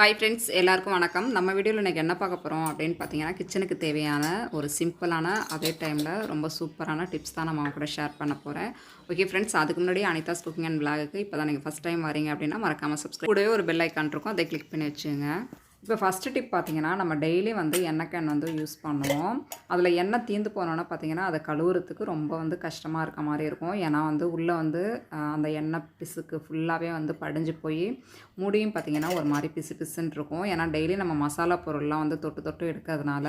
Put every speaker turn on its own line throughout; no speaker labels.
Hi friends எல்லாருக்கும் வணக்கம். நம்ம வீடியோவில் இன்றைக்கி என்ன பார்க்க போகிறோம் அப்படின்னு பார்த்தீங்கன்னா கிச்சனுக்கு தேவையான ஒரு சிம்பிளான அதே டைமில் ரொம்ப சூப்பரான டிப்ஸ் தான் நம்ம கூட ஷேர் பண்ண போகிறேன் ஓகே ஃப்ரெண்ட்ஸ் அதுக்கு முன்னாடி அனிதாஸ் குக்கிங் அண்ட் விளாகுக்கு இப்போ தான் நீங்கள் ஃபஸ்ட் டைம் வரீங்க அப்படின்னா மறக்காமல் சப்ஸ்கிரைப் கூடவே ஒரு பெல் ஐக்கான் இருக்கும். அதை கிளிக் பண்ணி வச்சுங்க இப்போ ஃபஸ்ட்டு டிப் பார்த்தீங்கன்னா நம்ம டெய்லி வந்து எண்ணெய் கேன் வந்து யூஸ் பண்ணுவோம். அதில் எண்ணெய் தீந்து போனோன்னா பார்த்தீங்கன்னா அதை கழுவுறதுக்கு ரொம்ப வந்து கஷ்டமாக இருக்க மாதிரி இருக்கும். ஏன்னா வந்து உள்ளே வந்து அந்த எண்ணெய் பிசுக்கு ஃபுல்லாகவே வந்து படிஞ்சு போய் மூடியும் பார்த்தீங்கன்னா ஒரு மாதிரி பிசு பிசுன்னு இருக்கும். ஏன்னா டெய்லி நம்ம மசாலா பொருள்லாம் வந்து தொட்டு தொட்டு எடுக்கிறதுனால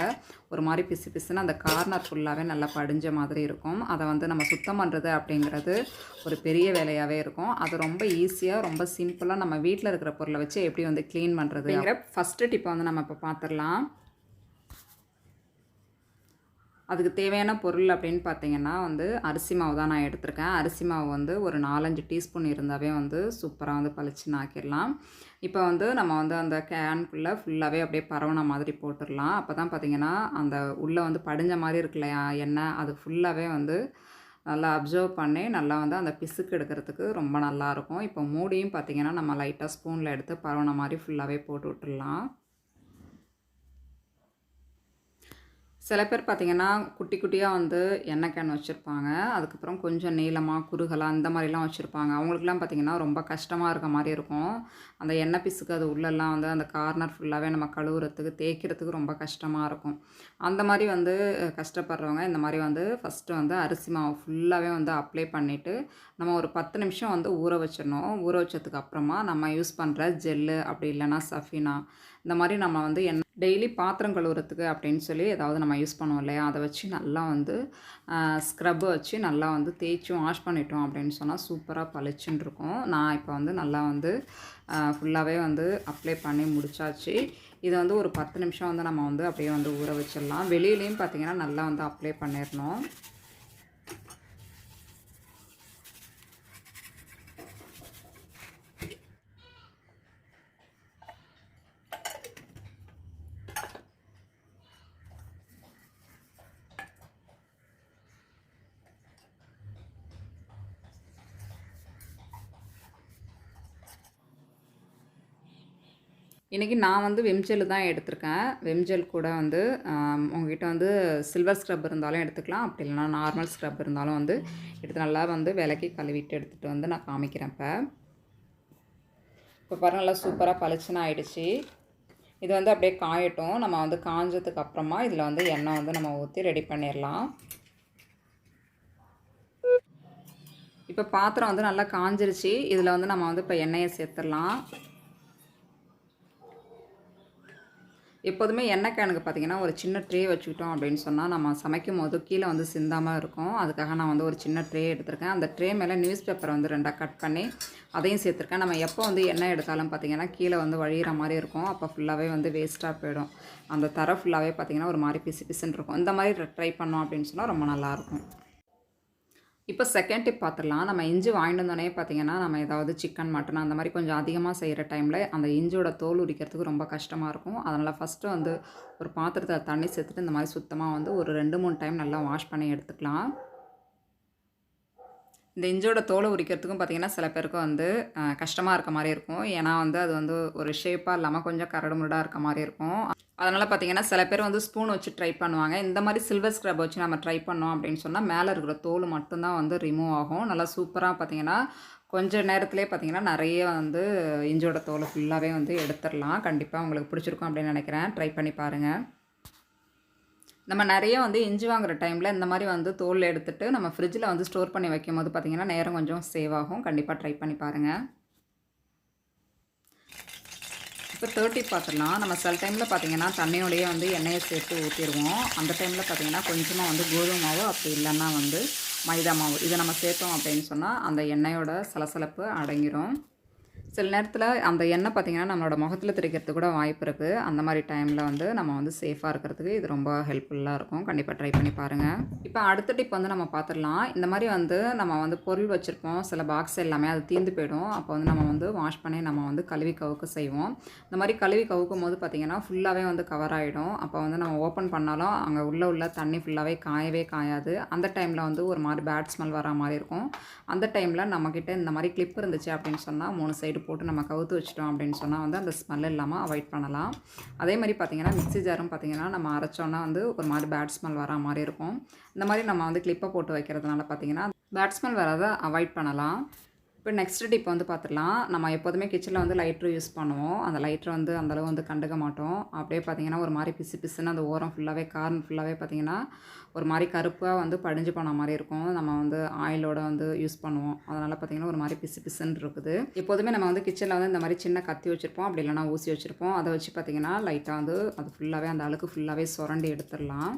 ஒரு மாதிரி பிசு பிசுன்னு அந்த கார்னர் ஃபுல்லாகவே நல்லா படிஞ்ச மாதிரி இருக்கும். அதை வந்து நம்ம சுத்தம் பண்ணுறது அப்படிங்கிறது ஒரு பெரிய வேலையாகவே இருக்கும். அது ரொம்ப ஈஸியாக ரொம்ப சிம்பிளாக நம்ம வீட்டில் இருக்கிற பொருளை வச்சு எப்படி வந்து க்ளீன் பண்ணுறதுங்கிற ஃபஸ்ட்டு டிப்பை வந்து நம்ம இப்போ பார்த்துடலாம் அதுக்கு தேவையான பொருள் அப்படின்னு பார்த்தீங்கன்னா வந்து அரிசி மாவு தான் நான் எடுத்திருக்கேன். அரிசி மாவு வந்து ஒரு நாலஞ்சு டீஸ்பூன் இருந்தாவே வந்து சூப்பராக வந்து பளிச்சுன்னு ஆக்கிடலாம் இப்போ வந்து நம்ம வந்து அந்த கேனுக்குள்ளே ஃபுல்லாகவே அப்படியே பரவன மாதிரி போட்டுடலாம் அப்போ தான் பார்த்தீங்கன்னா அந்த உள்ளே வந்து படிஞ்ச மாதிரி இருக்கு இல்லையா எண்ணெய் அது ஃபுல்லாகவே வந்து நல்லா அப்சர்வ் பண்ணி நல்லா வந்து அந்த பிசுக்கு எடுக்கிறதுக்கு ரொம்ப நல்லாயிருக்கும் இப்போ மூடியும் பார்த்திங்கன்னா நம்ம லைட்டாக ஸ்பூனில் எடுத்து பரவன மாதிரி ஃபுல்லாகவே போட்டு விட்டுடலாம். சில பேர் பார்த்திங்கன்னா குட்டி குட்டியாக வந்து எண்ணெய் கேன் வச்சுருப்பாங்க. அதுக்கப்புறம் கொஞ்சம் நீளமாக குறுகலாக அந்த மாதிரிலாம் வச்சுருப்பாங்க. அவங்களுக்குலாம் பார்த்திங்கன்னா ரொம்ப கஷ்டமாக இருக்க மாதிரி இருக்கும். அந்த எண்ணெய் பிசுக்கு அது உள்ளெல்லாம் வந்து அந்த கார்னர் ஃபுல்லாகவே நம்ம கழுவுறதுக்கு தேய்க்கிறதுக்கு ரொம்ப கஷ்டமாக இருக்கும். அந்த மாதிரி வந்து கஷ்டப்படுறவங்க இந்த மாதிரி வந்து ஃபஸ்ட்டு வந்து அரிசி மாவு ஃபுல்லாகவே வந்து அப்ளை பண்ணிவிட்டு நம்ம ஒரு பத்து நிமிஷம் வந்து ஊற வச்சிடணும். ஊற வச்சதுக்கு அப்புறமா நம்ம யூஸ் பண்ணுற ஜெல்லு அப்படி இல்லைன்னா சஃபினா இந்த மாதிரி நம்ம வந்து எண்ணெய் டெய்லி பாத்திரம் கழுவுறதுக்கு அப்படின்னு சொல்லி ஏதாவது நம்ம யூஸ் பண்ணுவோம் இல்லையா? அதை வச்சு நல்லா வந்து ஸ்க்ரப்பு வச்சு நல்லா வந்து தேய்ச்சும் வாஷ் பண்ணிட்டோம் அப்படின்னு சொன்னால் சூப்பராக பளிச்சுன்னு இருக்கும். நான் இப்போ வந்து நல்லா வந்து ஃபுல்லாகவே வந்து அப்ளை பண்ணி முடிச்சாச்சு. இதை வந்து ஒரு பத்து நிமிஷம் வந்து நம்ம வந்து அப்படியே வந்து ஊற வச்சிடலாம். வெளியிலையும் பார்த்தீங்கன்னா நல்லா வந்து அப்ளை பண்ணிடணும். இன்றைக்கி நான் வந்து வெம்ஜெல் தான் எடுத்திருக்கேன். வெம்ஜெல் கூட வந்து உங்ககிட்ட வந்து சில்வர் ஸ்க்ரப் இருந்தாலும் எடுத்துக்கலாம். அப்படி இல்லைனா நார்மல் ஸ்க்ரப் இருந்தாலும் வந்து எடுத்து நல்லா வந்து விலக்கி கழுவிட்டு எடுத்துகிட்டு வந்து நான் காமிக்கிறேன் இப்போ. இப்போ பாருங்கள் நல்லா சூப்பராக பளிச்சுன்னு ஆயிடுச்சு. இது வந்து அப்படியே காயட்டும். நம்ம வந்து காஞ்சதுக்கு அப்புறமா இதில் வந்து எண்ணெய் வந்து நம்ம ஊற்றி ரெடி பண்ணிடலாம் இப்போ பாத்திரம் வந்து நல்லா காஞ்சிருச்சு. இதில் வந்து நம்ம வந்து இப்போ எண்ணெயை சேர்த்துடலாம் எப்போதுமே எண்ணெய் கேனுக்கு பார்த்தீங்கன்னா ஒரு சின்ன ட்ரே வச்சுக்கிட்டோம் அப்படின்னு சொன்னால் நம்ம சமைக்கும் போது கீழே வந்து சிந்தாமல் இருக்கும். அதுக்காக நான் வந்து ஒரு சின்ன ட்ரே எடுத்திருக்கேன். அந்த ட்ரே மேலே நியூஸ் பேப்பரை வந்து ரெண்டாக கட் பண்ணி அதையும் சேர்த்துருக்கேன். நம்ம எப்போ வந்து எண்ணெய் எடுத்தாலும் பார்த்தீங்கன்னா கீழே வந்து வழிகிற மாதிரி இருக்கும். அப்போ ஃபுல்லாகவே வந்து வேஸ்ட்டாக போயிடும். அந்த தர ஃபுல்லாகவே பார்த்தீங்கன்னா ஒரு மாதிரி பிசு பிசுன்னு இருக்கும். இந்த மாதிரி ட்ரை பண்ணோம் அப்படின்னு சொன்னால் ரொம்ப நல்லாயிருக்கும் இப்போ செகண்ட் டிப் பார்த்துடலாம். நம்ம இஞ்சி வாங்கிட்டு வந்தோடனே பார்த்தீங்கன்னா நம்ம ஏதாவது சிக்கன் மட்டன் அந்த மாதிரி கொஞ்சம் அதிகமாக செய்கிற டைமில் அந்த இஞ்சியோட தோல் உரிக்கிறதுக்கு ரொம்ப கஷ்டமாக இருக்கும். அதனால் ஃபஸ்ட்டு வந்து ஒரு பாத்திரத்தில் தண்ணி சேர்த்துட்டு இந்த மாதிரி சுத்தமாக வந்து ஒரு ரெண்டு மூணு டைம் நல்லா வாஷ் பண்ணி எடுத்துக்கலாம். இந்த இஞ்சியோட தோலை உரிக்கிறதுக்கும் பார்த்தீங்கன்னா சில பேருக்கு வந்து கஷ்டமாக இருக்க மாதிரி இருக்கும். ஏன்னா வந்து அது வந்து ஒரு ஷேப்பாக இல்லாமல் கொஞ்சம் கரடு முரடாக இருக்க மாதிரி இருக்கும். அதனால் பார்த்தீங்கன்னா சில பேர் வந்து ஸ்பூன் வச்சு ட்ரை பண்ணுவாங்க. இந்த மாதிரி சில்வர் ஸ்க்ரப் வச்சு நம்ம ட்ரை பண்ணோம் அப்படின்னு சொன்னால் மேலே இருக்கிற தோல் மட்டும்தான் வந்து ரிமூவ் ஆகும். நல்லா சூப்பராக பார்த்தீங்கன்னா கொஞ்ச நேரத்திலே பார்த்தீங்கன்னா நிறைய வந்து இஞ்சோட தோலை ஃபுல்லாகவே வந்து எடுத்துடலாம். கண்டிப்பாக உங்களுக்கு பிடிச்சிருக்கும் அப்படின்னு நினைக்கிறேன். ட்ரை பண்ணி பாருங்கள் நம்ம நிறைய வந்து இஞ்சி வாங்குற டைமில் இந்த மாதிரி வந்து தோல் எடுத்துட்டு நம்ம ஃப்ரிட்ஜில் வந்து ஸ்டோர் பண்ணி வைக்கும் போது பார்த்திங்கன்னா நேரம் கொஞ்சம் சேவ் ஆகும். கண்டிப்பாக ட்ரை பண்ணி பாருங்கள் இப்போ தேர்ட்டி பார்த்துடலாம். நம்ம சில டைமில் பார்த்தீங்கன்னா தண்ணியோடையே வந்து எண்ணெயை சேர்த்து ஊற்றிடுவோம் அந்த டைமில் பார்த்தீங்கன்னா கொஞ்சமாக வந்து கோதுமை மாவு அப்படி இல்லைன்னா வந்து மைதா மாவு. இதை நம்ம சேர்த்தோம் அப்படின்னு சொன்னால் அந்த எண்ணெயோட சலசலப்பு அடங்கிரும். சில நேரத்தில் அந்த எண்ணெய் பார்த்திங்கன்னா நம்மளோட முகத்தில் திரிக்கிறதுக்கு கூட வாய்ப்பு இருக்குது அந்த மாதிரி டைமில் வந்து நம்ம வந்து சேஃபாக இருக்கிறதுக்கு இது ரொம்ப ஹெல்ப்ஃபுல்லாக இருக்கும். கண்டிப்பாக ட்ரை பண்ணி பாருங்கள் இப்போ அடுத்த டிப் வந்து நம்ம பார்த்துடலாம் இந்த மாதிரி வந்து நம்ம வந்து பொருள் வச்சுருப்போம். சில பாக்ஸ் எல்லாமே அது தீர்ந்து போயிடும். அப்போ வந்து நம்ம வந்து வாஷ் பண்ணி நம்ம வந்து கழுவி கவுக்க செய்வோம். இந்த மாதிரி கழுவி கவுக்கும் போது பார்த்திங்கன்னா ஃபுல்லாகவே வந்து கவர் ஆகிடும் அப்போ வந்து நம்ம ஓப்பன் பண்ணாலும் அங்கே உள்ள உள்ள தண்ணி ஃபுல்லாகவே காயவே காயாது. அந்த டைமில் வந்து ஒரு மாதிரி பேட் ஸ்மெல் வர மாதிரி இருக்கும். அந்த டைமில் நம்மக்கிட்ட இந்த மாதிரி கிளிப் இருந்துச்சு அப்படின்னு சொன்னால் மூணு சைடு நைட்டு போட்டு நம்ம கவுத்து வச்சிட்டோம் அப்படின்னு சொன்னால் வந்து அந்த ஸ்மெல் இல்லாமல் அவாய்ட் பண்ணலாம். அதே மாதிரி பார்த்திங்கன்னா மிக்ஸி ஜாரும் பார்த்திங்கன்னா நம்ம அரைச்சோன்னா வந்து ஒரு மாதிரி பேட் ஸ்மெல் வரா மாதிரி இருக்கும். இந்த மாதிரி நம்ம வந்து கிளிப்பை போட்டு வைக்கிறதுனால பார்த்திங்கன்னா பேட் ஸ்மெல் வராத அவாய்ட் பண்ணலாம். இப்போ நெக்ஸ்ட் டிப் வந்து பார்த்துடலாம். நம்ம எப்போதுமே கிச்சனில் வந்து லைட்ரு யூஸ் பண்ணுவோம். அந்த லைட்ரு வந்து அந்தளவு வந்து கண்டுக்க மாட்டோம். அப்படியே பார்த்தீங்கன்னா ஒரு மாதிரி பிசு பிசுன்னு அந்த ஓரம் ஃபுல்லாகவே கார்ன் ஃபுல்லாகவே பார்த்தீங்கன்னா ஒரு மாதிரி கருப்பாக வந்து படிஞ்சு போன மாதிரி இருக்கும். நம்ம வந்து ஆயிலோட வந்து யூஸ் பண்ணுவோம். அதனால் பார்த்தீங்கன்னா ஒரு மாதிரி பிசு பிசுன்னு இருக்குது. எப்போதுமே நம்ம வந்து கிச்சனில் வந்து இந்த மாதிரி சின்ன கத்தி வச்சுருப்போம். அப்படி இல்லைனா ஊசி வச்சுருப்போம். அதை வச்சு பார்த்தீங்கன்னா லைட்டாக வந்து அது ஃபுல்லாகவே அந்த அழுக்கு ஃபுல்லாகவே சுரண்டி எடுத்துடலாம்.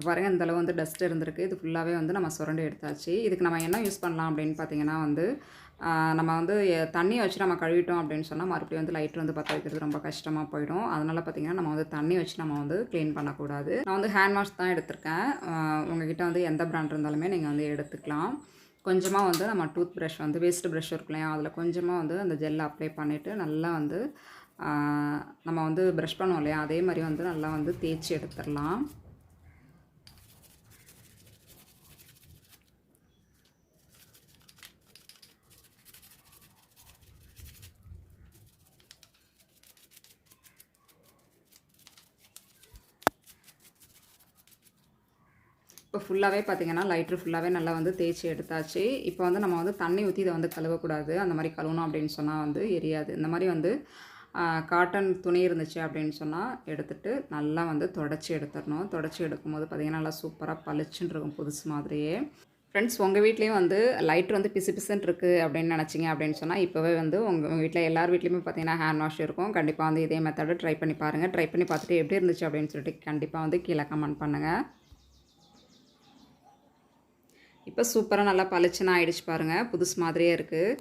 இப்போ பாருங்கள் இந்தளவு வந்து டஸ்ட் இருந்திருக்கு. இது ஃபுல்லாகவே வந்து நம்ம சுரண்டி எடுத்தாச்சு. இதுக்கு நம்ம என்ன யூஸ் பண்ணலாம் அப்படின்னு பார்த்தீங்கன்னா வந்து நம்ம வந்து தண்ணியை வச்சு நம்ம கழுவிட்டோம் அப்படின்னு சொன்னால் மறுபடியும் வந்து லைட் வந்து பற்ற வைக்கிறது ரொம்ப கஷ்டமாக போயிடும். அதனால் பார்த்தீங்கன்னா நம்ம வந்து தண்ணி வச்சு நம்ம வந்து க்ளீன் பண்ணக்கூடாது. நான் வந்து ஹேண்ட் வாஷ் தான் எடுத்திருக்கேன். உங்ககிட்ட வந்து எந்த ப்ராண்ட் இருந்தாலுமே நீங்கள் வந்து எடுத்துக்கலாம். கொஞ்சமாக வந்து நம்ம டூத் ப்ரஷ் வந்து வேஸ்ட் ப்ரஷ் இருக்கு இல்லையா? அதில் கொஞ்சமாக வந்து அந்த ஜெல்லை அப்ளை பண்ணிவிட்டு நல்லா வந்து நம்ம வந்து ப்ரஷ் பண்ணுவோம் இல்லையா? அதே மாதிரி வந்து நல்லா வந்து தேய்ச்சி எடுத்துடலாம். இப்போ ஃபுல்லாகவே பார்த்திங்கன்னா லைட்ரு ஃபுல்லாகவே நல்லா வந்து தேய்ச்சி எடுத்தாச்சு. இப்போ வந்து நம்ம வந்து தண்ணி ஊற்றி இதை வந்து கழுவக்கூடாது. அந்த மாதிரி கழுவணும் அப்படின்னு சொன்னால் வந்து எரியாது. இந்த மாதிரி வந்து காட்டன் துணி இருந்துச்சு அப்படின்னு சொன்னால் எடுத்துட்டு நல்லா வந்து தொடச்சி எடுத்துடணும். தொடச்சி எடுக்கும்போது பார்த்திங்கன்னா நல்லா சூப்பராக பளிச்சுன்னு இருக்கும் புதுசு மாதிரியே. ஃப்ரெண்ட்ஸ் உங்கள் வீட்லேயும் வந்து லைட் வந்து பிசு பிசுன்னு இருக்குது அப்படின்னு நினச்சிங்க அப்படின்னு சொன்னால் இப்போவே வந்து உங்கள் வீட்டில் எல்லார் வீட்லேயுமே பார்த்தீங்கன்னா ஹேண்ட் வாஷ் இருக்கும். கண்டிப்பாக வந்து இதே மெத்தடு ட்ரை பண்ணி பாருங்கள் ட்ரை பண்ணி பார்த்துட்டு எப்படி இருந்துச்சு அப்படின்னு சொல்லிட்டு கண்டிப்பாக வந்து கீழே கமெண்ட் பண்ணுங்கள் இப்போ சூப்பராக நல்லா பளிச்சுன்னு ஆயிடுச்சு பாருங்கள் புதுசு மாதிரியே இருக்குது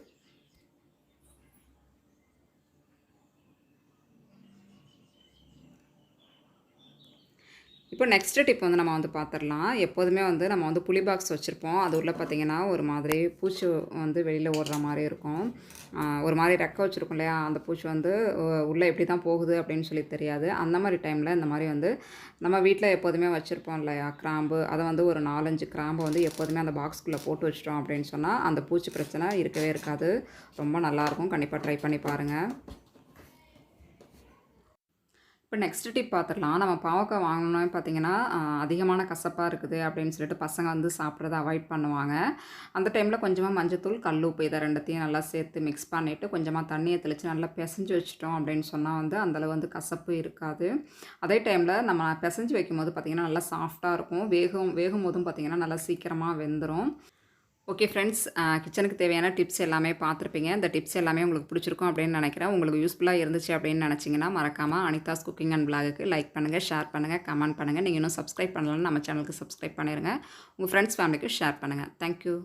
இப்போ நெக்ஸ்ட்டு டிப் வந்து நம்ம வந்து பார்த்துடலாம் எப்போதுமே வந்து நம்ம வந்து புளி பாக்ஸ் வச்சுருப்போம். அது உள்ள பார்த்தீங்கன்னா ஒரு மாதிரி பூச்சி வந்து வெளியில் ஓடுற மாதிரி இருக்கும். ஒரு மாதிரி ரெக்க வச்சுருக்கோம் இல்லையா? அந்த பூச்சி வந்து உள்ளே எப்படி தான் போகுது அப்படின்னு சொல்லி தெரியாது. அந்த மாதிரி டைமில் இந்த மாதிரி வந்து நம்ம வீட்டில் எப்போதுமே வச்சுருப்போம் இல்லையா? கிராம்பு. அதை வந்து ஒரு நாலஞ்சு கிராம்பு வந்து எப்போதுமே அந்த பாக்ஸ்குள்ளே போட்டு வச்சிட்டோம் அப்படின்னு சொன்னால் அந்த பூச்சி பிரச்சனை இருக்கவே இருக்காது. ரொம்ப நல்லாயிருக்கும் கண்டிப்பாக ட்ரை பண்ணி பாருங்கள் இப்போ நெக்ஸ்ட் டிப் பார்த்துடலாம் நம்ம பாவக்காய் வாங்கினோம் பார்த்தீங்கன்னா அதிகமான கசப்பாக இருக்குது அப்படின்னு சொல்லிட்டு பசங்க வந்து சாப்பிட்றத அவாய்ட் பண்ணுவாங்க. அந்த டைமில் கொஞ்சமாக மஞ்சத்தூள் கல் உப்பு இதை ரெண்டத்தையும் நல்லா சேர்த்து மிக்ஸ் பண்ணிவிட்டு கொஞ்சமாக தண்ணியை தெளித்து நல்லா பிசைஞ்சு வச்சுட்டோம் அப்படின்னு சொன்னால் வந்து அந்தளவு வந்து கசப்பு இருக்காது. அதே டைமில் நம்ம பிசைஞ்சு வைக்கும்போது பார்த்திங்கன்னா நல்லா சாஃப்டாக இருக்கும். வேகும் வேகும் போதும் பார்த்திங்கன்னா நல்லா சீக்கிரமாக வெந்துடும் ஓகே ஃப்ரெண்ட்ஸ் கிச்சனுக்கு தேவையான டிப்ஸ் எல்லாமே பார்த்துருப்பீங்க. இந்த டிப்ஸ் எல்லாமே உங்களுக்கு பிடிச்சிருக்கும் அப்படின்னு நினைக்கிறேன். உங்களுக்கு யூஸ்ஃபுல்லாக இருந்துச்சு அப்படின்னு நினச்சிங்கன்னா மறக்காமல் அனிதாஸ் குக்கிங் அண்ட் பிளாகுக்கு லைக் பண்ணுங்கள் ஷேர் பண்ணுங்கள் கமெண்ட் பண்ணுங்கள் நீங்கள் இன்னும் சப்ஸ்கிரைப் பண்ணலன்னு நம்ம சேனலுக்கு சப்ஸ்கிரைப் பண்ணிடுங்க உங்கள் ஃப்ரெண்ட்ஸ் ஃபேமிலிக்கு ஷேர் பண்ணுங்கள் தேங்க்யூ